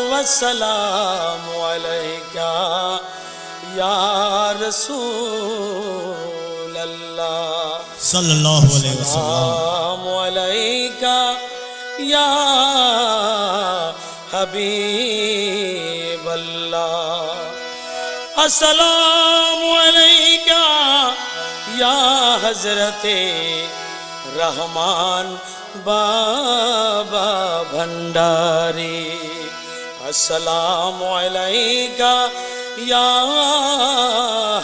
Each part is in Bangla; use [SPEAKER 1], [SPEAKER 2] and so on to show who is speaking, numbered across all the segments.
[SPEAKER 1] والسلام علیکہ یا رسول اللہ صلی اللہ علیہ وسلم. علیکہ یا حبیب اللہ السلام علیکہ یا حضرت رحمان. بابا بھنڈاری، السلام علیکہ یا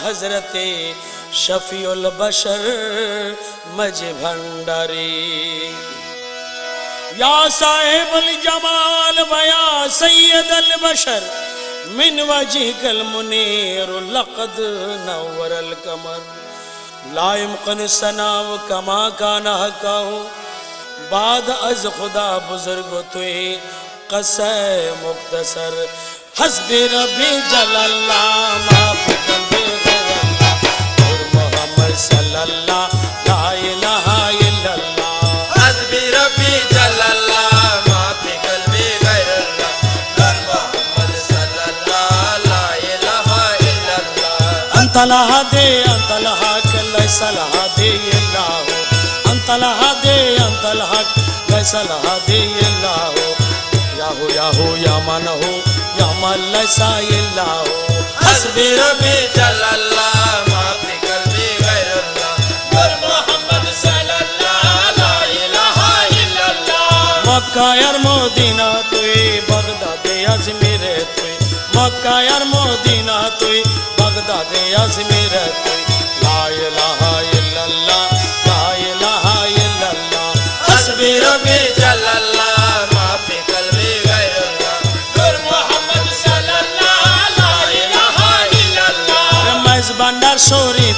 [SPEAKER 1] حضرت شفی البشر مج بھنڈاری۔ یا صاحب الجمال و یا سید البشر، من وجهك المنير لقد نور القمر۔ لا يمكن سناو كما كان حقه بعد از خدا بزرگ توی قصے مقتصر حسب ربی جل اللہ ما فکر بے اور محمد صلی اللہ لا الہ الا اللہ
[SPEAKER 2] حسب ربی جل اللہ ما فکر بے غیر اللہ اور محمد صلی اللہ لا الہ الا اللہ
[SPEAKER 1] انت لہا دے انت لہا کلی صلحہ सलाह दे लाओ याहो याहो या मन हो या मल साए लाओ
[SPEAKER 2] हसबी रबी जल्ला माफी कर दे गैर अल्लाह पर मोहम्मद सल्लल्लाहु अलैहि इलाहा इल्लल्लाह
[SPEAKER 1] मक्का और मदीना तुई बगदादे अजमेर तुई मक्का और मदीना तुई बगदादे अजमेर तुई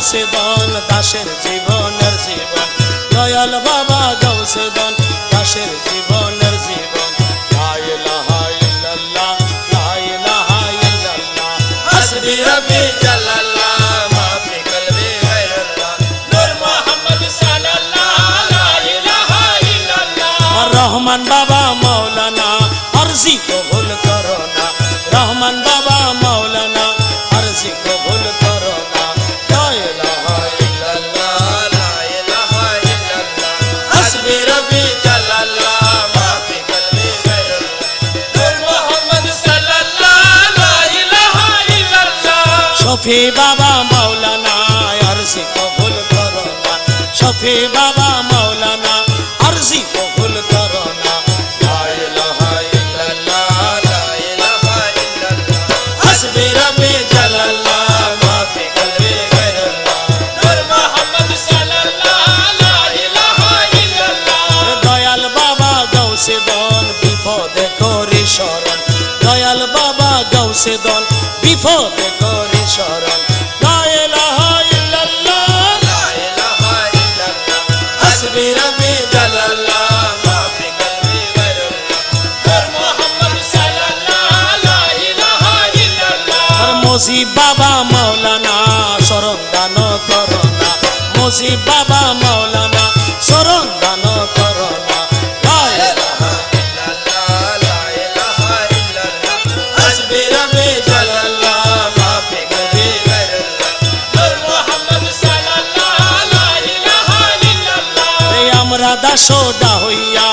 [SPEAKER 1] গৌসেদন দাসের জীবনের জীবন দয়াল বাবা গৌসেদন দাসের জীবনের জীবন
[SPEAKER 2] হসবি রবি জালাল্লাহ
[SPEAKER 1] রহমান বাবা মৌলানা অর্জিত শফি বাবা মৌলানা আরজি কবুল করো না। শফি বাবা মৌলানা আরজি কবুল করো না।
[SPEAKER 2] হসবি রবে জালাল্লাহ
[SPEAKER 1] বিপদে করি শরণ। দয়াল বাবা গৌসে দল, বিপদে মসি বাবা মৌলানা শরণ দান করোনা। মসি বাবা মৌলানা শরণ দান করোনা। আমরা দাসোডা হইয়া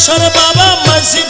[SPEAKER 1] যশোর বাবা মাঝি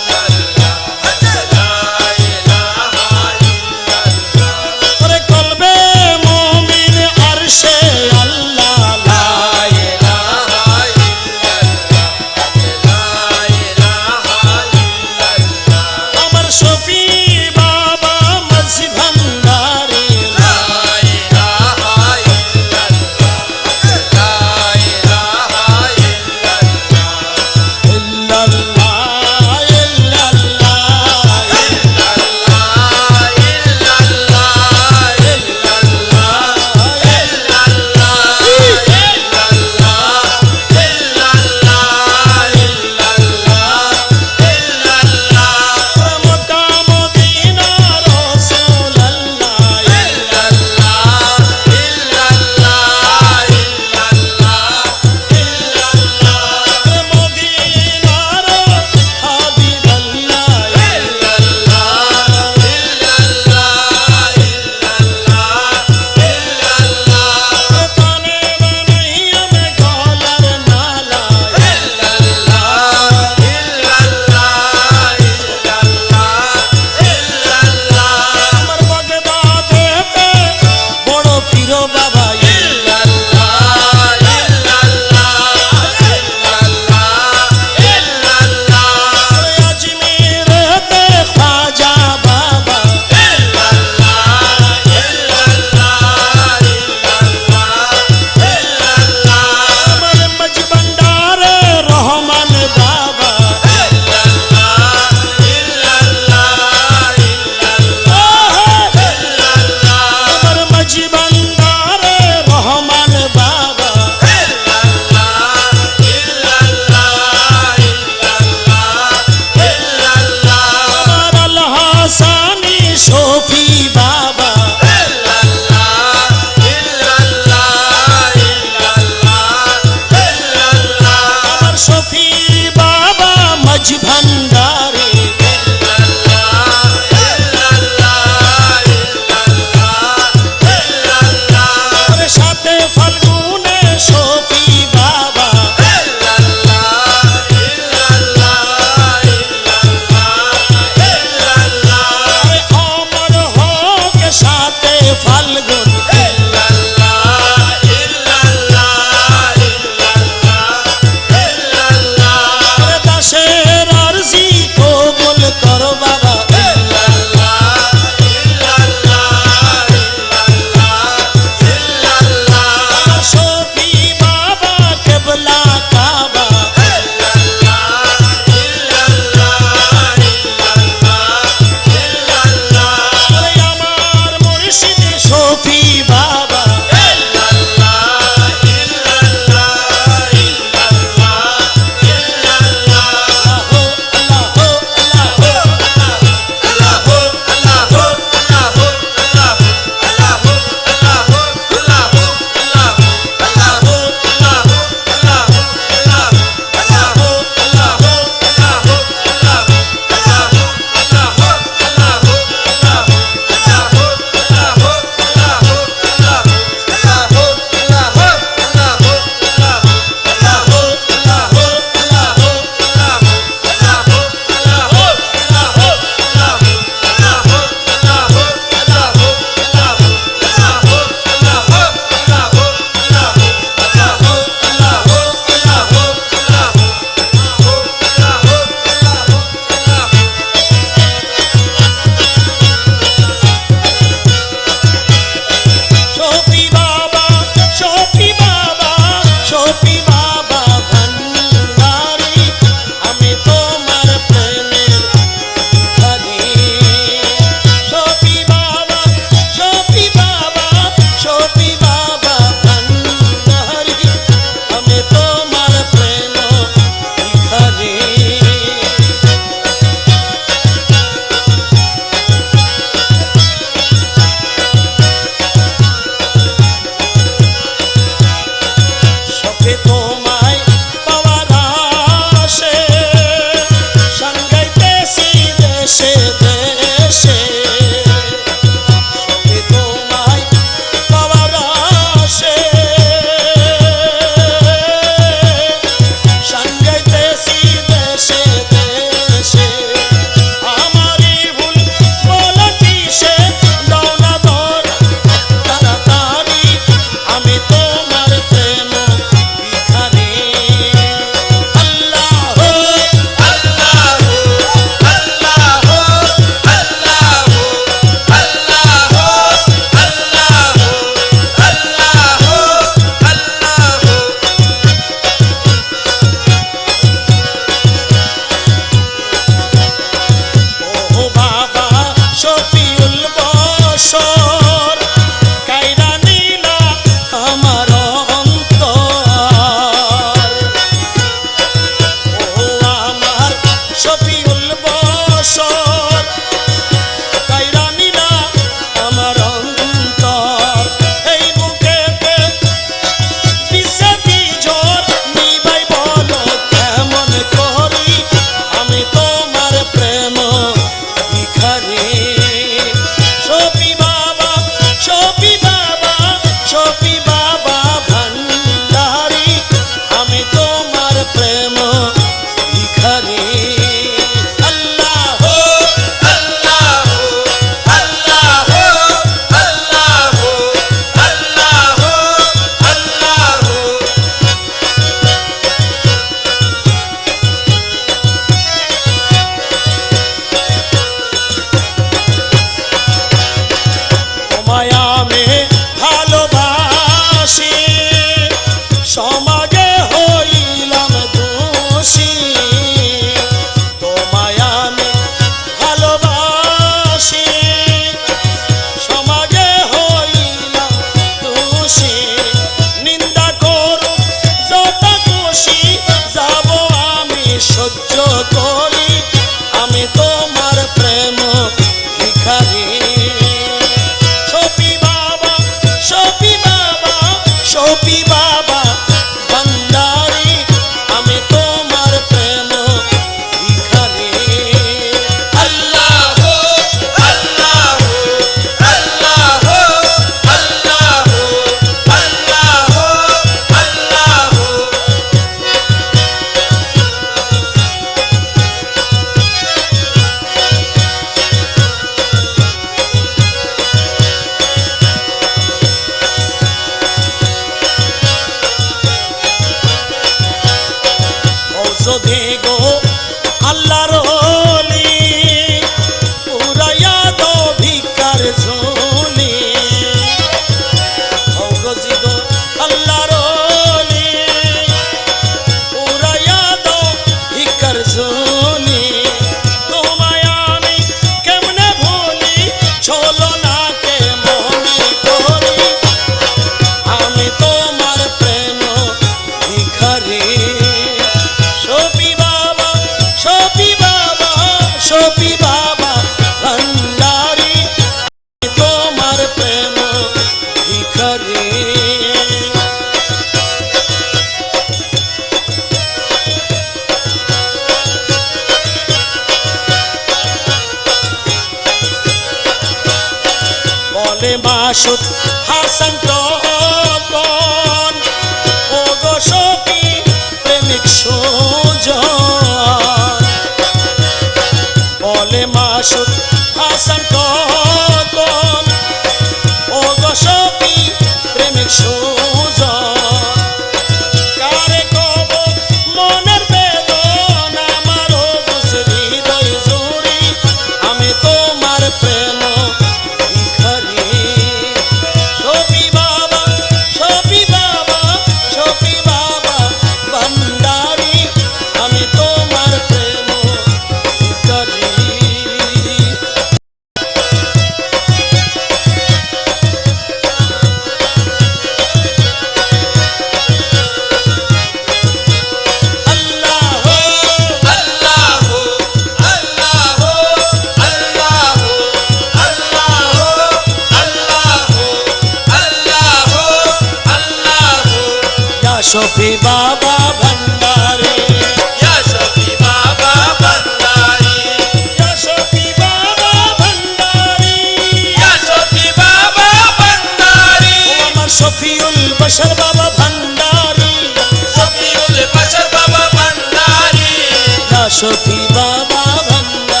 [SPEAKER 1] সখী বাবা বাবা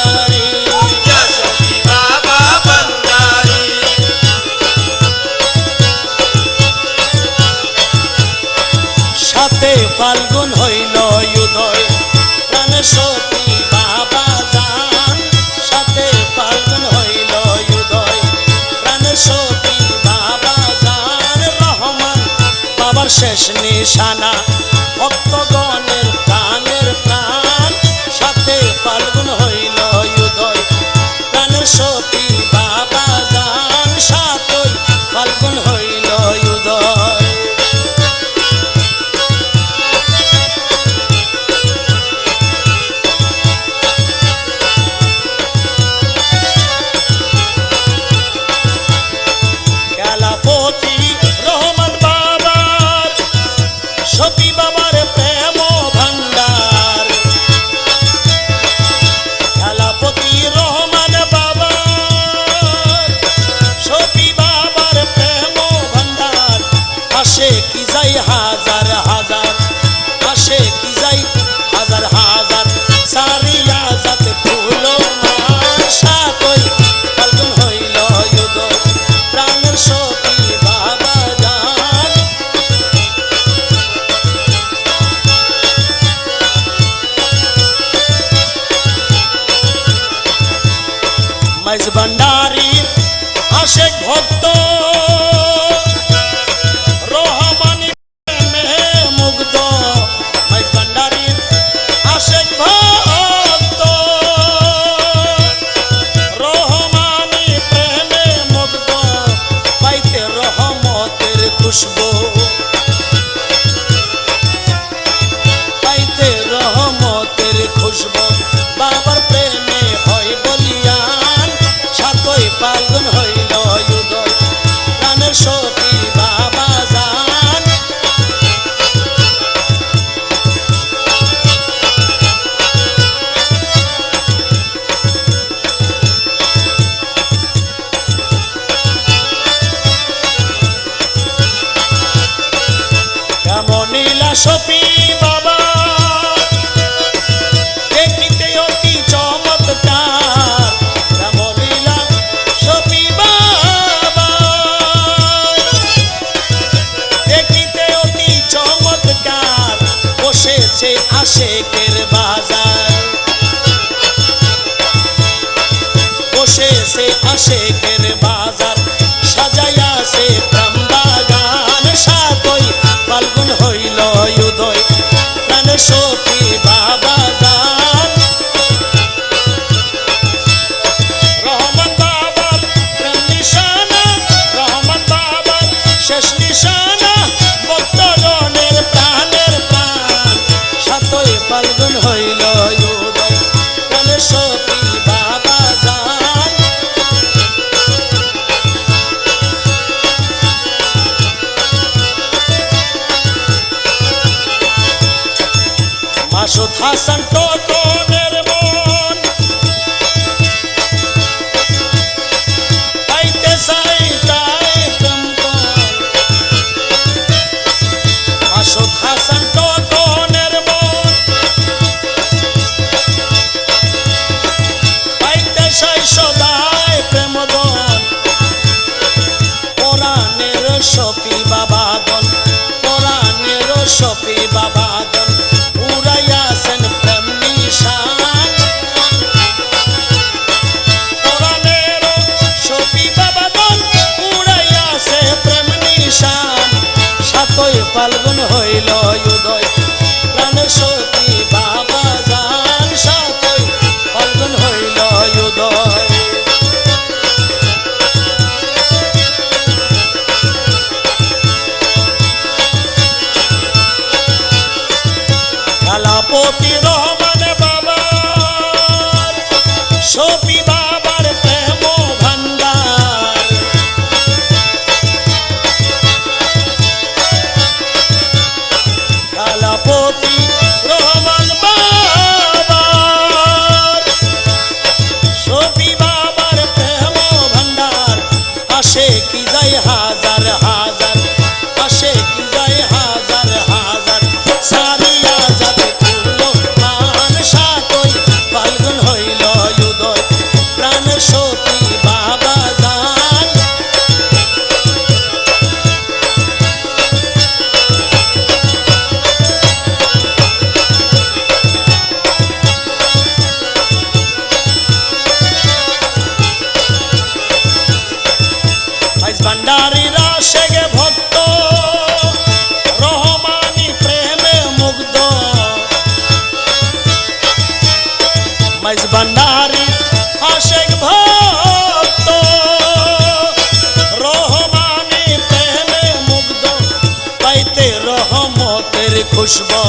[SPEAKER 1] সাথে ফাল্গুন হইল উদয় সতী বাবা যান সাথে ফাল্গুন হইল উদয়, প্রাণ সতী বাবা যান রহমান বাবার শেষ নিশানা, ভক্ত সতী বাবার প্রেম ভান্ডার খেলাপতি রহমান বাবা সতী বাবার প্রেম ভান্ডার আসে কি যাই হা যায় বসেছে আশেকের বাগান। সাতই ফাল্গুন হইল উদয় প্রাণ সতী বাবা Haz todo. ফয়জ ভান্ডারি আশেক ভক্ত। রহমানি প্রেমে মুগ্ধ পাইতে রহমতের খুশবু।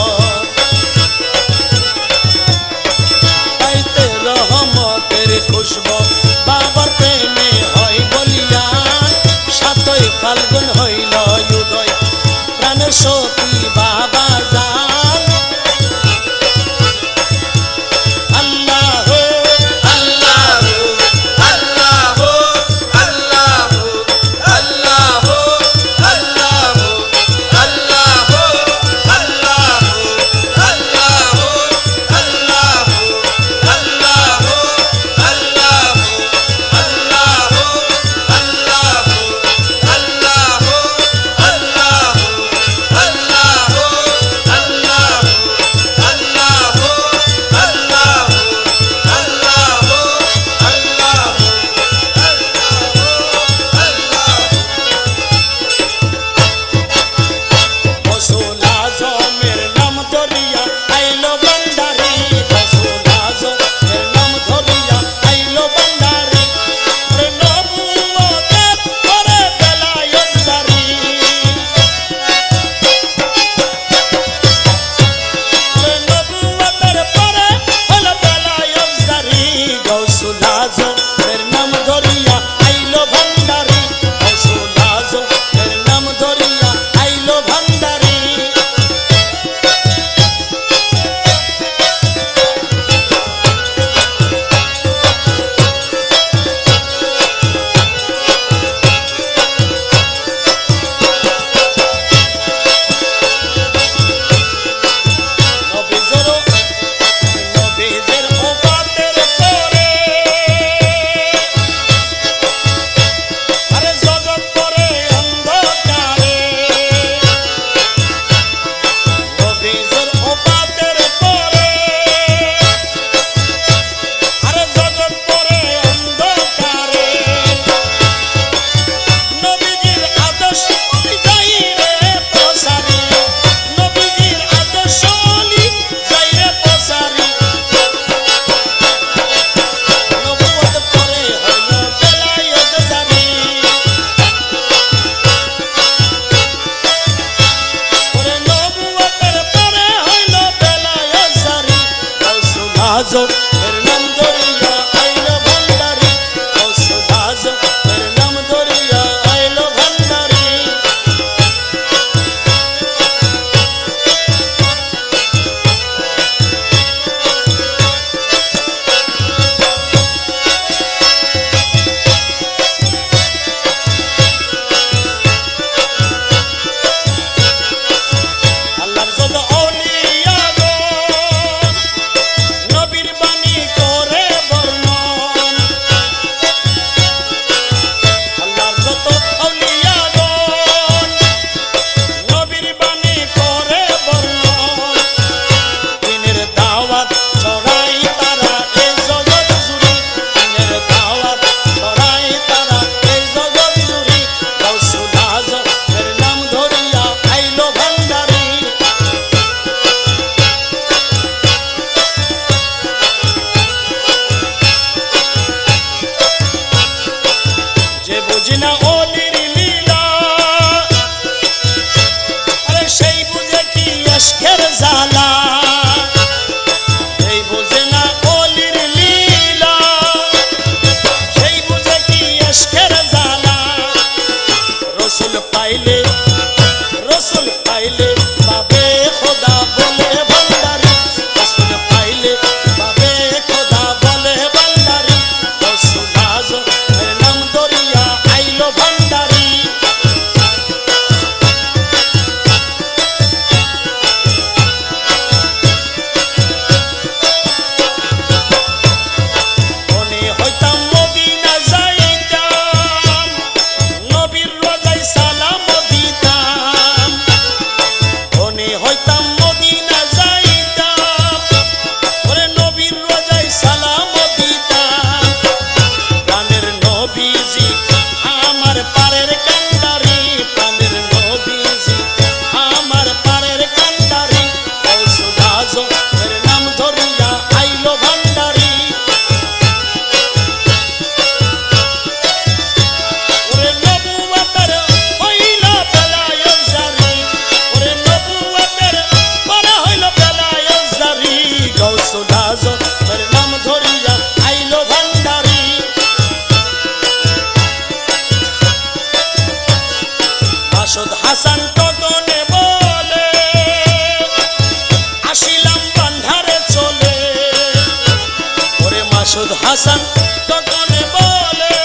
[SPEAKER 1] মাসুদ হাসান তখন বলে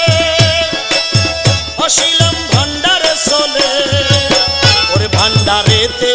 [SPEAKER 1] অশিলাম ভান্ডারে চলে। ওরে ভান্ডারেতে